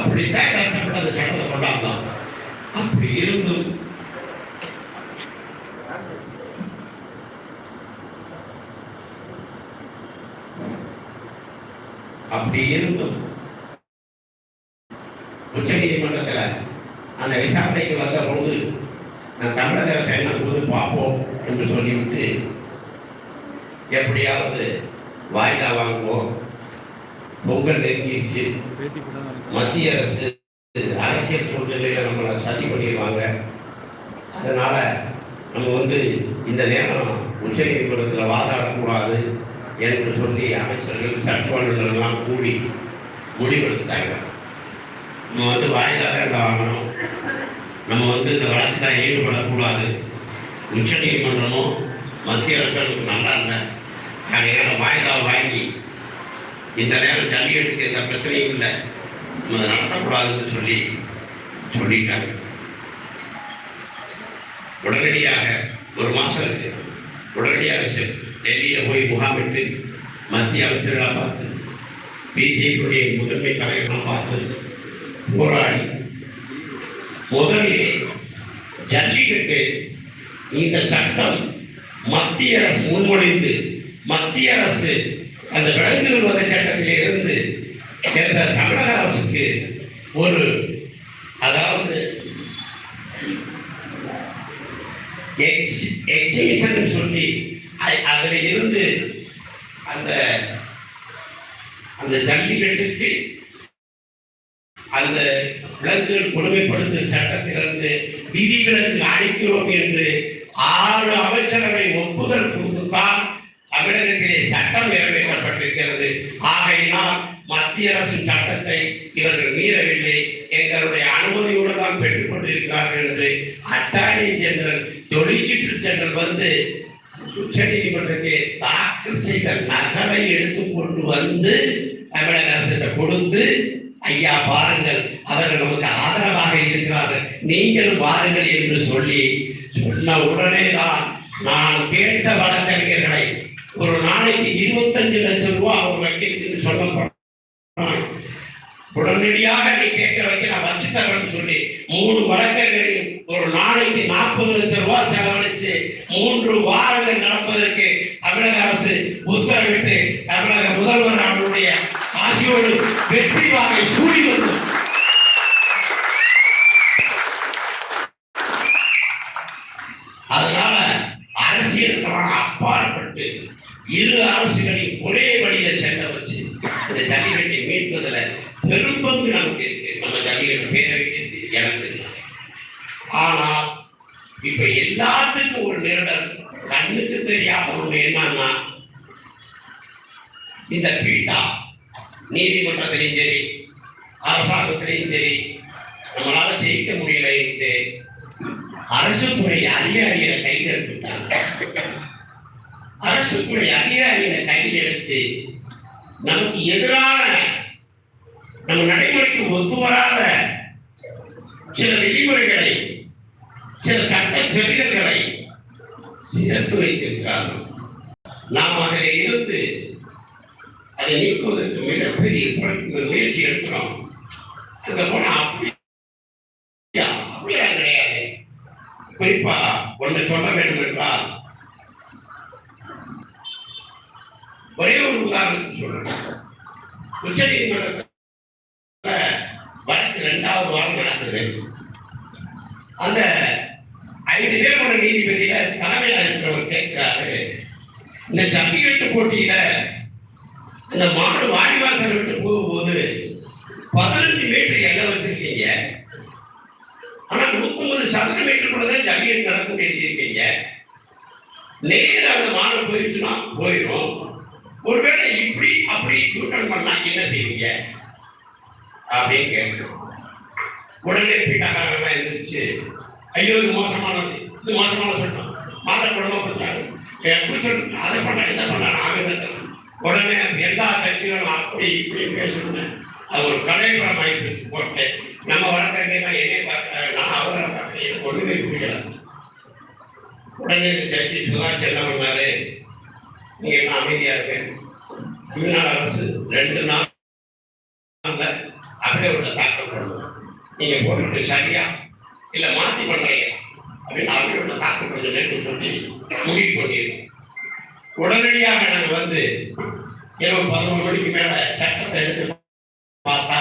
அப்படித்தான் கஷ்டப்பட்டு அந்த சட்டத்தை கொண்டாடலாம். அப்படி இருந்தும் அப்படி இருந்தும் உச்ச நீதிமன்றத்தில் அந்த விசாரணைக்கு வந்த பொழுது நான் தமிழக அரசு போது பார்ப்போம் என்று சொல்லிவிட்டு எப்படியாவது வாய்தா வாங்குவோம் பொங்கல் நெருங்கிடுச்சு மத்திய அரசு அரசியல் சூழ்நிலையில் நம்மளை சதி பண்ணிடுவாங்க அதனால் நம்ம வந்து இந்த நேரம் உச்ச நீதிமன்றத்தில் வாதாடக்கூடாது என்று சொல்லி அமைச்சர்கள் சட்டவல்லுநர்கள் கூடி முடிவெடுத்துட்டாங்க. நம்ம வந்து வாயிலாக தான் வாங்கணும் நம்ம வந்து இந்த வழக்கில் ஈடுபடக்கூடாது. உச்ச நீதிமன்றமும் மத்திய அரசுக்கு நல்லா இல்லை. அதனால் வாய்தா வாங்கி இந்த நேரம் ஜல்லிக்கட்டுக்கு எந்த பிரச்சனையும் இல்லை. நம்ம அதை நடத்தக்கூடாதுன்னு சொல்லி சொல்லிட்டாங்க. உடனடியாக ஒரு மாதம் இருக்கு. உடனடியாக டெல்லியில் போய் முகாமிட்டு மத்திய அமைச்சர்களாக பார்த்து பிஜேபியுடைய முதன்மை தலைவர்களாக பார்த்து போராடி முதலிலே ஜல்லிக்கட்டு இந்த சட்டம் மத்திய அரசு முன்மொழிந்து மத்திய அரசு அந்த விலங்குகள் வகை சட்டத்திலே இருந்து இந்த தமிழக அரசுக்கு ஒரு அதாவது எக்ஸிபிஷன் சொல்லி அதில் இருந்து அந்த அந்த ஜல்லிக்கட்டுக்கு அந்த விலங்குகள் கொடுமைப்படுத்தும் சட்டத்திலிருந்து விதிவிலக்கு அளிக்கிறோம் என்று ஆறு அமைச்சரவை ஒப்புதல் கொடுத்துத்தான் தமிழகத்திலே சட்டம் நிறைவேற்றப்பட்டிருக்கிறது. ஆகையினால் மத்திய அரசின் சட்டத்தை இவர்கள் மீறவில்லை. எங்களுடைய அனுமதியோடு தான் பெற்றுக் கொண்டிருக்கிறார்கள் என்று அட்டார்னி ஜெனரல் சொலிசிட்டர் ஜெனரல் வந்து உச்ச நீதிமன்றத்தை தாக்கல் செய்த நகலை எடுத்துக்கொண்டு வந்து தமிழக அரசிட்ட கொடுத்து ஐயா பாருங்கள் அவர்கள் நமக்கு ஆதரவாக இருக்கிறார்கள். நீங்கள் பாருங்கள் என்று சொல்லி சொன்ன உடனே தான் நான் கேட்ட வழக்கறிஞர்களை ஒரு நாளைக்கு இருபத்தஞ்சு லட்சம் ரூபாய் அவர் வக்கீலுக்கு சொல்லப்படும். உடனடியாக நீ கேட்கிற வரைக்கும் நான் வச்சு தரேன்னு சொல்லி மூணு வழக்கறிஞரையும் ஒரு நாளைக்கு நாற்பது லட்சம் ரூபாய் செலவழிச்சு மூன்று வாரங்கள் நடப்பதற்கு தமிழக அரசு உத்தரவிட்டு தமிழக முதல்வர் அவருடைய ஆசியோடு வெற்றி வாகை சூடி வந்தோம் அதனால அரசியலுக்கெல்லாம் அப்பாற்பட்டு இரு அரசுகளையும் ஒரே வழியில செல்ல வச்சு இந்த ஜல்லிக்கட்டை மீட்பதுல பெரும்பங்கு நமக்கு இருக்கு நம்ம ஜல்லிக்கட்டு பேரவைக்கு எனக்கு ஆனால் இப்ப எல்லாத்துக்கும் ஒரு நிரடல் கண்ணுக்கு தெரியாம ஒண்ணு என்னன்னா இந்த பீட்டா நீதிமன்றத்திலையும் சரி அரசாங்கத்திலையும் சரி நம்மளால ஜெயிக்க என்று அரசு துறை அதிகாரிகளை கையில் எடுத்துட்டாங்க. அரசு துறை அதிகாரிகளை கையில் எடுத்து நமக்கு எதிரான நம்ம நடைமுறைக்கு ஒத்து வராத சில விதிமுறைகளை சில சட்ட செவில்களை சேர்த்து வைத்திருக்கிறார்கள். நாம் அதில் இருந்து அதை நீக்குவதற்கு மிகப்பெரிய முயற்சி எடுக்கிறோம் அங்க போனா அப்படியா அப்படியா கிடையாது குறிப்பா ஒன்று சொல்ல வேண்டும் என்றால் ஒரே ஒரு உதாரணத்துக்கு சொல்றேன் உச்ச நீதிமன்றத்தில் வழக்கு இரண்டாவது வாரம் நடக்குது அந்த ஐந்து பேர் கொண்ட நீதிபதியில தலைமையில் இருக்கிறவர் கேட்கிறாரு இந்த ஜல்லிக்கட்டு போட்டியில இந்த மாடு வாடிவாசல் விட்டு போகும்போது பதினஞ்சு மீட்டர் எல்லை வச்சிருக்கீங்க. ஆனா நூத்தொன்பது சதுர மீட்டர் கூட தான் ஜல்லியன் நடக்கும் எழுதியிருக்கீங்க. நேரா அந்த மாடு போயிடுச்சுன்னா போயிடும் ஒருவேளை இப்படி அப்படி கூட்டம் பண்ணா என்ன செய்வீங்க? அப்படின்னு கேட்கிறோம் உடனே பீட்டாக்காரங்களாம் இருந்துச்சு ஐயோ இது மோசமானது. இது மோசமான சட்டம். மாட்ட குடும்பப்படுத்துறாங்க குடிச்சு அதை பண்ண இதை பண்ண நாங்கள் உடனே எல்லா சர்ச்சைகளும் அப்படி இப்படி பேசணும்னு அது ஒரு வாங்கி வச்சு போட்டு நம்ம வழக்கறிஞர் என்னை பார்க்க நான் அவரை பார்க்க எனக்கு ஒண்ணுமே புரியல உடனே இந்த ஜட்ஜி சுதா என்ன பண்ணாரு நீங்க எல்லாம் அமைதியா இருக்க தமிழ்நாடு அரசு ரெண்டு நாள் அப்படியே உள்ள தாக்கல் பண்ணணும் நீங்க போட்டுட்டு சரியா? இல்ல மாத்தி பண்ணுறீங்க அப்படின்னு அப்படியே உள்ள தாக்கல் பண்ணுன்னு சொல்லி முடிவு பண்ணிடுவோம் உடனடியாக நாங்கள் வந்து இரவு பதினோரு மணிக்கு மேல சட்டத்தை எடுத்து பார்த்தா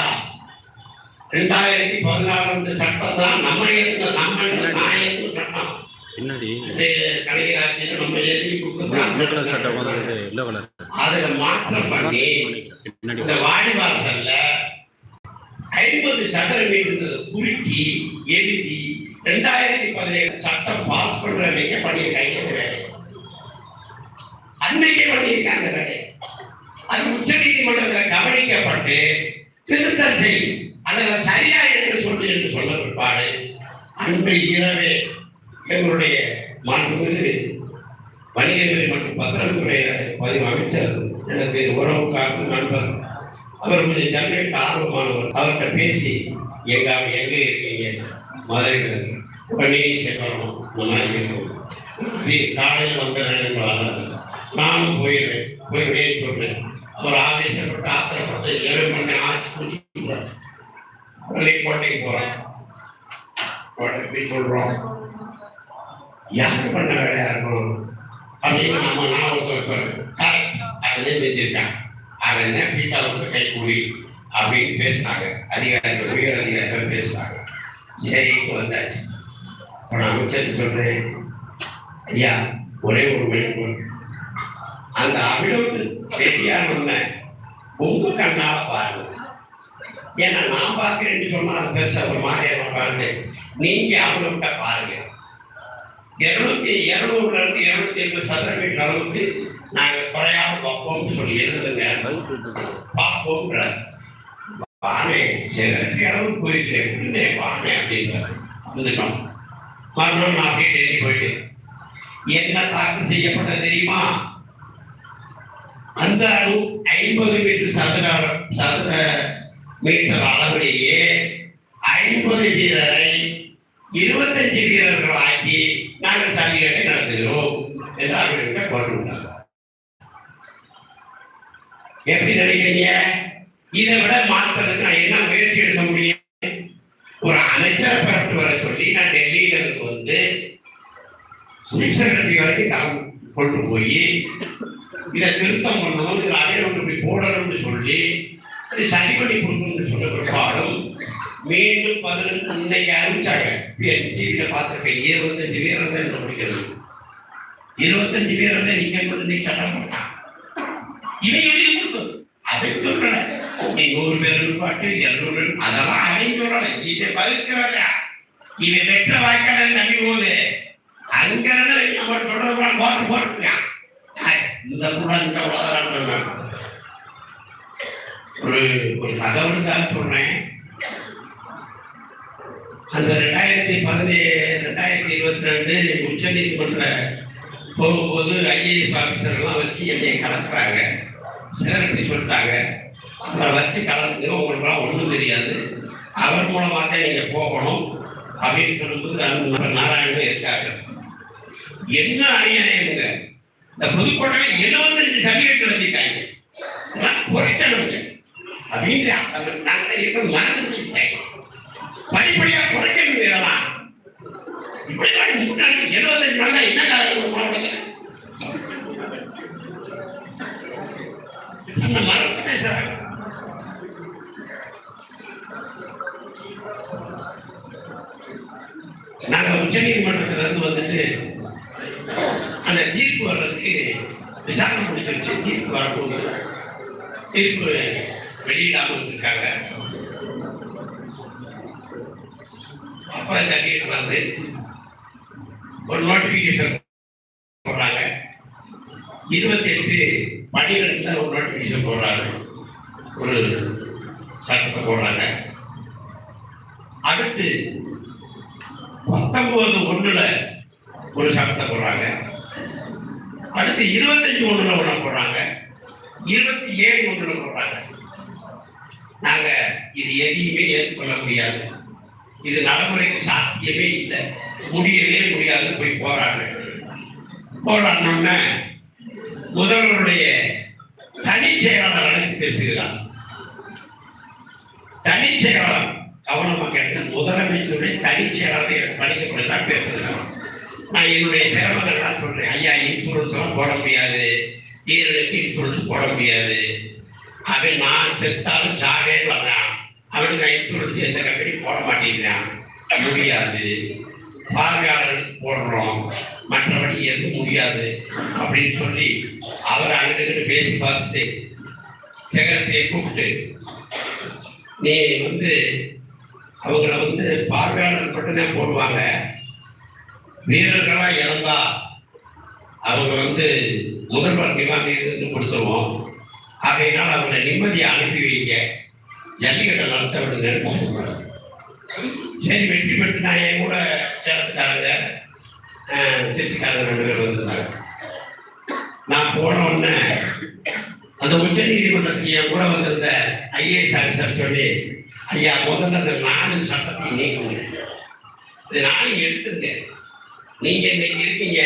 ரெண்டாயிரத்தி பதினாறு சட்டம் தான் நம்ம ஏத்துன நம்ம நான் சட்டம். பின்னாடி இது கலைஞர் ஆட்சியில் நம்ம எழுதி கொடுத்தோம் கலர் அதுல மாற்றம் பண்ணி இந்த வாடிவாசல்ல ஐம்பது சதுர மீட்டர் குறுக்கி எழுதி ரெண்டாயிரத்தி பதினேழு சட்டம் பாஸ் பண்ற அன்னைக்கே பண்ணியிருக்காங்க இந்த வேலையை. அன்னைக்கே பண்ணியிருக்காங்க இந்த வேலையை. அது உச்ச நீதிமன்றத்தில் கவனிக்கப்பட்டு திருத்தம் செய். அதில் சரியா என்று சொல்லு என்று சொன்ன பிற்பாடு அன்று இரவே எங்களுடைய மாண்புமிகு வணிகத்துறை மற்றும் பத்திரத்துறை பதிவு அமைச்சர் எனக்கு உறவு காப்பு நண்பர். அவர் கொஞ்சம் ஜல்லிட்டு ஆர்வமானவர். அவர்கிட்ட பேசி எங்க எங்கே இருக்கீங்க? மதுரையில் இருக்கு உடனே சேர்க்கணும் இந்த மாதிரி காலையில் வந்த நானும் போயிடுறேன் போய் சொல்றேன் அவர் ஆவேசப்பட்டு ஆத்திரப்பட்டு ஏழு மணி நேரம் ஆச்சு குடிச்சுடுறார் உடனே கோட்டைக்கு போறேன் கோட்டைக்கு போய் சொல்றோம் யார் பண்ண வேலையா இருக்கும் அப்படின்னு நம்ம நான் ஒருத்தர் சொல்றேன் கரெக்ட் அதே செஞ்சிருக்கான் அவன் என்ன பீட்டாவுக்கு கை கூலி அப்படின்னு பேசினாங்க அதிகாரிகள் உயர் அதிகாரிகள் பேசினாங்க சரி இப்போ வந்தாச்சு இப்போ நான் அமைச்சர் சொல்றேன் ஐயா ஒரே ஒரு வேண்டுகோள் அந்த அவிடோட்டு சரியான உண்மை உங்க கண்ணால பாருங்க. ஏன்னா நான் பார்க்கிறேன்னு சொன்னா அது பெருசா ஒரு மாதிரியான பாருங்க. நீங்க அவங்கள்ட்ட பாருங்க. இருநூத்தி இருநூறுல இருந்து இருநூத்தி ஐம்பது சதுர மீட்டர் அளவுக்கு நாங்க குறையாம வைப்போம்னு சொல்லி எழுதுங்க. பார்ப்போம்ன்ற வானே சரி அளவு போயிடுச்சு. உடனே வானே அப்படின்ற வந்துட்டோம். மறுநாள் நான் அப்படியே டெல்லி போயிட்டு என்ன தாக்கல் செய்யப்பட்ட தெரியுமா? அந்த அணு ஐம்பது மீட்டர் சதுர சதுர மீட்டர் அளவிலேயே ஐம்பது வீரரை இருபத்தஞ்சு வீரர்கள் நாங்கள் ஜல்லிக்கட்டை நடத்துகிறோம் என்று அவர்கிட்ட போட்டு எப்படி நினைக்கிறீங்க? இதை விட மாற்றுறதுக்கு நான் என்ன முயற்சி எடுக்க முடியும்? ஒரு அமைச்சரை பரப்பு வர சொல்லி நான் டெல்லியில இருந்து வந்து சீஃப் செக்ரட்டரி வரைக்கும் கொண்டு போய் இதை திருத்தம் பண்ணணும் இதில் அடைய ஒன்று இப்படி போடணும்னு சொல்லி இது சரி பண்ணி கொடுக்கணும்னு சொன்ன பாடம் மீண்டும் பதினெட்டு இன்னைக்கு அறிவிச்சாங்க. டிவியில் பார்த்துருக்கேன் இருபத்தஞ்சு வீரர் தான் என்ன பிடிக்கிறது. இருபத்தஞ்சு வீரர் தான் நிற்கணும் இன்னைக்கு சட்டம் போட்டான் இவன் எழுதி கொடுத்தது. அவன் சொல்றல நீ நூறு பேர் பாட்டு இருநூறு அதெல்லாம் அவன் சொல்றல இவன் பதிக்கிறவங்க இவன் வெற்ற வாய்க்கால நம்பி போகுது. அங்க இருந்து நம்ம சொல்றது போட்டு போட்டுருக்கான் இந்த கூட இந்த உலகம் ஒரு ஒரு தகவலுக்காக சொன்னேன். அந்த ரெண்டாயிரத்தி பதினேழு ரெண்டாயிரத்தி இருபத்தி ரெண்டு உச்ச நீதிமன்ற போகும்போது ஐஏஎஸ் ஆஃபீஸர்லாம் வச்சு என்னை கலக்குறாங்க. செக்ரட்டரி சொல்லிட்டாங்க. அவரை வச்சு கலந்து உங்களுக்குலாம் ஒன்றும் தெரியாது. அவர் மூலமாக தான் நீங்கள் போகணும் அப்படின்னு சொல்லும்போது அந்த நாராயணன் இருக்காங்க என்ன அநியாயங்க இந்த புதுக்கோட்டையில் எழுபத்தஞ்சு சர்டிஃபிகேட் வச்சிருக்காங்க? இதெல்லாம் குறைக்கணுங்க அப்படின்ற அந்த நாங்கள் இருக்க மறந்து பேசிட்டாங்க படிப்படியா குறைக்கணும் இதெல்லாம் இப்படி தான் முன்னாடி எழுபத்தஞ்சு நாள் என்ன காரணம் மாவட்டத்தில்? அந்த மறந்து பேசுறாங்க. நாங்கள் உச்ச நீதிமன்றத்துல வந்துட்டு அந்த தீர்ப்பு வர்றதுக்கு விசாரணை முடிஞ்சிருச்சு தீர்ப்பு வரப்போகுது. தீர்ப்பு வெளியிடாம வச்சிருக்காங்க. அப்பா ஜல்லிக்கட்டு வந்து ஒரு நோட்டிபிகேஷன் போடுறாங்க. இருபத்தி எட்டு பன்னிரெண்டுல ஒரு நோட்டிபிகேஷன் போடுறாங்க. ஒரு சட்டத்தை போடுறாங்க. அடுத்து பத்தொன்பது ஒன்றுல ஒரு சட்டத்தை போடுறாங்க. அடுத்து இருபத்தஞ்சு ஒன்றுல ஒண்ணு போடுறாங்க. இருபத்தி ஏழு ஒன்றுல போடுறாங்க. நாங்க இது எதையுமே ஏற்றுக்கொள்ள முடியாது. இது நடைமுறைக்கு சாத்தியமே இல்லை. முடியவே முடியாதுன்னு போய் போராடுறேன் போராடினோம்னா முதல்வருடைய தனி செயலாளர் அழைத்து பேசுகிறார். தனி தனிச்செயலாளர் கவனமாக கேட்டது முதலமைச்சருடைய தனிச்செயலாளர் எனக்கு பணிக்கப்பட்டு பேசுகிறேன் நான் என்னுடைய சிரமங்கள்லாம் சொல்றேன். ஐயா இன்சூரன்ஸ் எல்லாம் போட முடியாது. ஈரலுக்கு இன்சூரன்ஸ் போட முடியாது. அவன் நான் செத்தாலும் சாவே வர்றான். அவனுக்கு நான் இன்சூரன்ஸ் எந்த கம்பெனி போட மாட்டேங்கிறான் முடியாது. பார்வையாளர் போடுறோம். மற்றபடி எதுவும் முடியாது. அப்படின்னு சொல்லி அவர் அங்கிட்டு பேசி பார்த்துட்டு செக்ரட்டரியை கூப்பிட்டு நீ வந்து அவங்கள வந்து பார்வையாளர் மட்டும்தான் போடுவாங்க. வீரர்களா இறந்தா அவங்க வந்து முதல்வர் நிவாரணி கொடுத்துருவோம். ஆகையினால் அவங்களை நிம்மதியை அனுப்பி வைங்க. ஜல்லிக்கட்டை நடத்த விடுங்கன்னு சொல்றாங்க சரி வெற்றி பெற்று நான் என் கூட சேலத்துக்காரங்க திருச்சிக்காரங்க ரெண்டு பேர் வந்திருந்தாங்க. நான் போன உடனே அந்த உச்ச நீதிமன்றத்துக்கு என் கூட வந்திருந்த ஐஏஎஸ் ஆஃபீஸர் சொல்லி ஐயா முதல்ல இந்த நாலு சட்டத்தை நீக்குங்க. இது நானும் எடுத்திருந்தேன் நீங்க இன்னைக்கு இருக்கீங்க.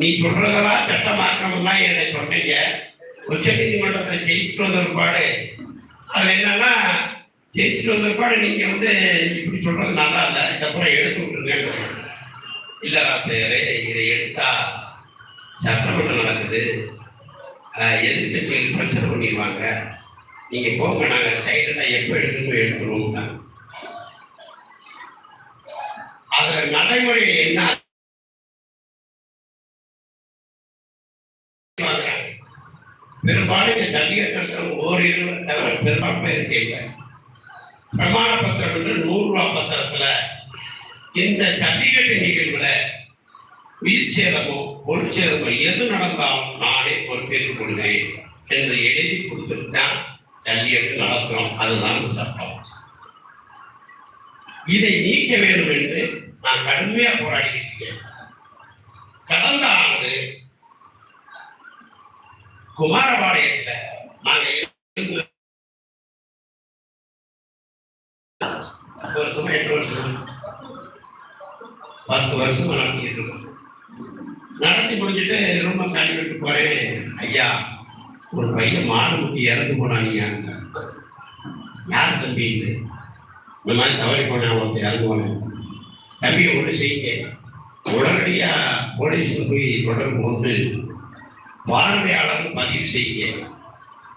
நீ சொல்றதெல்லாம் சட்டமாக்கணும்லாம் என்னை சொன்னீங்க. உச்ச நீதிமன்றத்தை ஜெயிச்சுட்டு வந்த ஒருபாடு அது என்னன்னா ஜெயிச்சுட்டு வந்த ஒருபாடு நீங்க வந்து இப்படி சொல்றது நல்லா இல்லை. இதுக்கப்புறம் எடுத்து விட்டுருங்க. இல்ல ராசையரே இதை எடுத்தா சட்டமன்றம் நடக்குது. எதிர்கட்சிகள் பிரச்சனை பண்ணிடுவாங்க. நீங்க போங்க நாங்கள் சைடில் எப்போ எடுக்கணும் எடுத்துருவோம். அதுல என்ன பெரும்பாலும் இந்த ஜல்லிக்கட்டு ஓரிரு தவிர பெரும்பான்மை இருக்கீங்க பிரமாண பத்திரம் என்று நூறு ரூபா பத்திரத்துல இந்த ஜல்லிக்கட்டு நிகழ்வுல உயிர் சேதமோ பொருட்சேதமோ எது நடந்தாலும் நானே பொறுப்பேற்றுக் கொள்கிறேன் என்று எழுதி கொடுத்துட்டு தான் ஜல்லிக்கட்டு நடத்துறோம். அதுதான் சட்டம். இதை நீக்க வேண்டும் என்று நான் கடுமையா போராடிக்கிட்டு கடந்த ஆண்டு குமாரபாளையத்துல நாங்க பத்து வருஷமா எட்டு வருஷம் பத்து வருஷமா நடத்திட்டு இருக்கோம். நடத்தி முடிஞ்சிட்டு ரொம்ப காலி விட்டு போறேன் ஐயா ஒரு பையன் மாடு முட்டி இறந்து போனானியா யார் தம்பி இந்த மாதிரி தவறி போனேன் ஒருத்தர் இறந்து போனேன். தம்பியை ஒன்று செய்யுங்க. உடனடியாக போலீஸில் போய் தொடர்பு கொண்டு பார்வையாளர் பதிவு செய்யுங்க.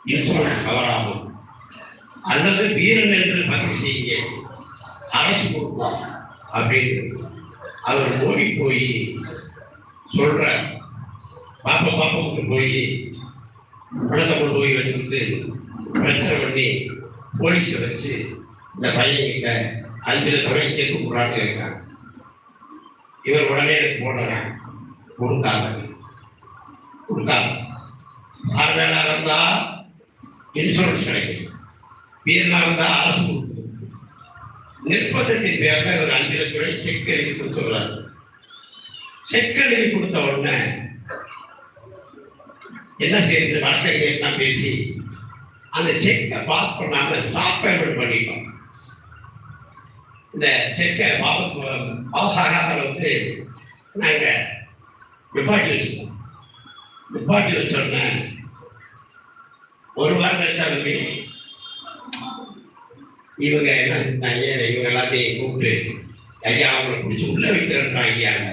இன்சூரன்ஸ் கவர் ஆகும். அல்லது வீரன் என்று பதிவு செய்யுங்க. அரசு கொடுக்கும் அப்படின்னு அவர் ஓடி போய் சொல்கிற பாப்பா பாப்பாவுக்கு போய் பணத்தை கொண்டு போய் வச்சுருந்து பிரச்சனை பண்ணி போலீஸை வச்சு இந்த பையன் கிட்ட அஞ்சு லட்ச ரூபாய் செக்கு போடுறான்னு கேட்காங்க இவர் உடனே எனக்கு போடுறாங்க கொடுத்தாங்க கொடுத்தாங்க பார்வையாளர் இருந்தா இன்சூரன்ஸ் கிடைக்கும். வீரனா இருந்தா அரசு கொடுக்கும். நிர்பந்தத்தின் பேர்ல இவர் அஞ்சு லட்ச ரூபாய் செக் எழுதி கொடுத்துடுறாரு. செக் எழுதி கொடுத்த உடனே என்ன செய்யறது வழக்கறிஞர்லாம் பேசி அந்த செக்கை பாஸ் பண்ணாமல் ஸ்டாப் பேமெண்ட் பண்ணிட்டோம். இந்த செக்கை வாபஸ் பாஸ் ஆகாத அளவுக்கு நாங்கள் நிப்பாட்டி வச்சுருவோம் நிப்பாட்டி வச்சோடனே ஒரு வாரம் கழிச்சாலுமே இவங்க என்ன செஞ்சாங்க இவங்க எல்லாத்தையும் கூப்பிட்டு ஐயா அவங்களை பிடிச்சி உள்ளே வைக்கிறேன்டா ஐயாங்க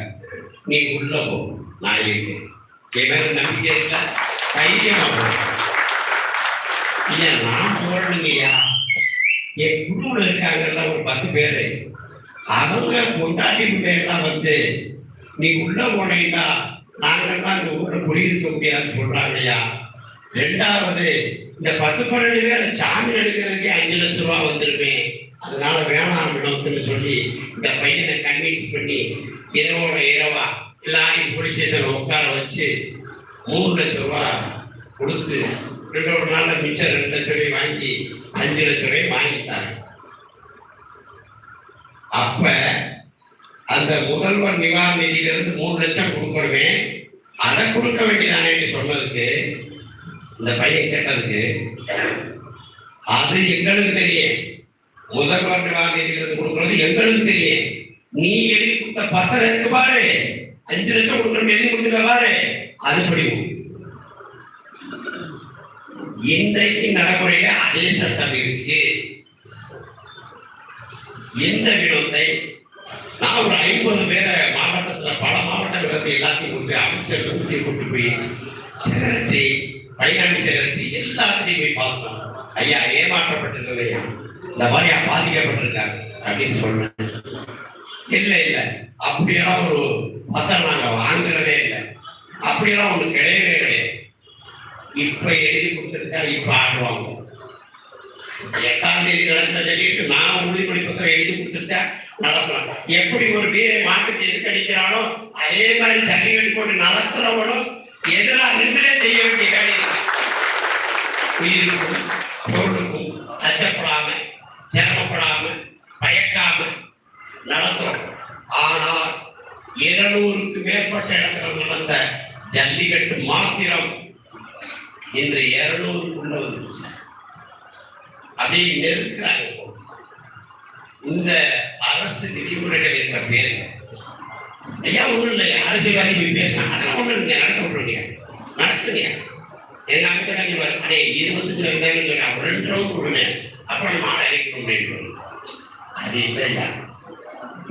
நீ உள்ள போ நான் இருக்கேன் என் மேல நம்பிக்கை இல்லை தைரியமாக போ ஐயா நான் போடணுங்கய்யா என் குடும்பம் இருக்காங்கல்ல ஒரு பத்து பேர். அவங்க பொண்டாட்டி பிள்ளைகள்லாம் வந்து நீ உள்ள போனீங்கன்னா நாங்கள்லாம் அந்த ஊரில் குடியிருக்க முடியாதுன்னு சொல்றாங்கய்யா ரெண்டாவது இந்த பத்து பன்னெண்டு பேரை சாமி எடுக்கிறதுக்கே அஞ்சு லட்ச ரூபா வந்திருப்பேன் அதனால வேணாம் விடத்துன்னு சொல்லி இந்த பையனை கன்வின்ஸ் பண்ணி இரவோட இரவா எல்லாரையும் போலீஸ் ஸ்டேஷன்ல உட்கார வச்சு மூணு லட்ச ரூபா கொடுத்து ரெண்டு ஒரு நாள்ல மிச்சம் ரெண்டு லட்சம் ரூபாய் வாங்கி அஞ்சு லட்சம் ரூபாய் வாங்கிட்டாங்க. அப்ப அந்த முதல்வர் நிவாரண நிதியிலிருந்து மூணு லட்சம் கொடுக்கணுமே அதை கொடுக்க வேண்டியதானே சொன்னதுக்கு இந்த பையன் கேட்டதுக்கு அது எங்களுக்கு தெரியும். முதல்வர் நிவாரண நிதியிலிருந்து கொடுக்கறது எங்களுக்கு தெரியும். நீ எழுதி கொடுத்த பத்திரம் இருக்கு பாரு. அஞ்சு லட்சம் கொடுக்கணும் எழுதி கொடுத்துருக்க பாரு. அதுபடி உண்டு. இன்றைக்கு நடைமுறையில அதே சட்டம் இருக்கு. இந்த வினோத்தை நான் ஒரு ஐம்பது பேரை மாவட்டத்துல பல மாவட்டங்களுக்கு எல்லாத்தையும் கொண்டு அமைச்சர் ஊற்றி கொண்டு போய் செக்ரட்டரி ஃபைனான்ஸ் செக்ரட்டரி எல்லாத்தையும் போய் பார்த்தோம் ஐயா ஏமாற்றப்பட்டிருக்கையா இந்த மாதிரியா பாதிக்கப்பட்டிருக்காங்க அப்படின்னு சொன்னேன் இல்லை இல்லை. அப்படியெல்லாம் ஒரு பத்திரம் நாங்க வாங்குறதே இல்லை. அப்படியெல்லாம் ஒன்று கிடையவே கிடையாது. இப்ப எழுதி கொடுத்துருக்கா இப்ப ஆடுவாங்க எட்டாம் தேதி நடந்த சொல்லிட்டு நான் உறுதிமொழி பத்திரம் எழுதி கொடுத்துட்டா நடத்தலாம் எப்படி ஒரு வீரை மாட்டுக்கு அடிக்கிறானோ அதே மாதிரி ஜல்லிக்கட்டு போட்டு நடத்துறவனும் எதிராக நின்றே செய்ய வேண்டிய வேலை உயிருக்கும் பொருளுக்கும் அச்சப்படாம சிரமப்படாம பயக்காம நடத்துறோம். ஆனால் இருநூறுக்கு மேற்பட்ட இடத்துல நடந்த ஜல்லிக்கட்டு மாத்திரம் இன்று இருநூறுக்குள்ள வந்துருச்சு. அப்படியே நெருக்கிறாங்க இந்த அரசு விதிமுறைகள் என்ற பேர்ல ஐயா ஒண்ணும் இல்லை அரசியல்வாதி போய் பேசினாங்க அதெல்லாம் ஒண்ணும் இல்லைங்க நடத்த விட்டுருங்க நடத்துங்க. எங்க அமைச்சர் அடே இருபத்தஞ்சு ரெண்டாயிரம் சொன்னாங்க ரெண்டு ரவுண்ட் விடுங்க அப்புறம் மாலை அழைக்கணும் அப்படின்னு அது இல்லையா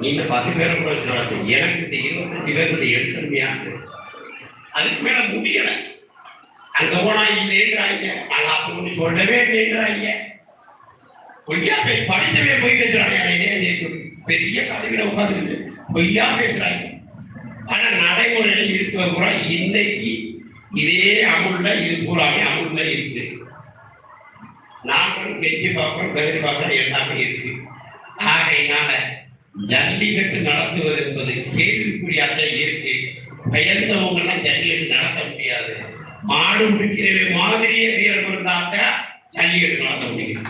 நீங்க பத்து பேரை கூட வச்சு எனக்கு இந்த இருபத்தஞ்சு பேர் இதை எடுக்கணுமையான்னு அதுக்கு மேல முடியலை. அங்க போனா இல்லைன்றாங்க நாங்க அப்ப சொல்லவே இல்லைன்றாங்க பொய்யா போய் படிச்சவே போய் பேசுறாங்க பெரிய பதவியில உட்காந்துருக்கு பொய்யா பேசுறாங்க. ஆனா நடைமுறையில இருக்கிற பூரா இன்னைக்கு இதே அமுல்ல இது பூராமே அமுல்ல இருக்கு. நாங்களும் கெஞ்சி பார்க்கிறோம் கருதி பார்க்கிறோம் எல்லாமே இருக்கு. ஆகையினால ஜல்லிக்கட்டு நடத்துவது என்பது கேள்விக்குறியாக இருக்கு பயந்தவங்க ஜல்லிக்கட்டு நடத்த முடியாது. மாடு பிடிக்கிறவே மாதிரியே வீரர் இருந்தாத்தான் ஜல்லிக்கட்டு நடத்த முடியும்.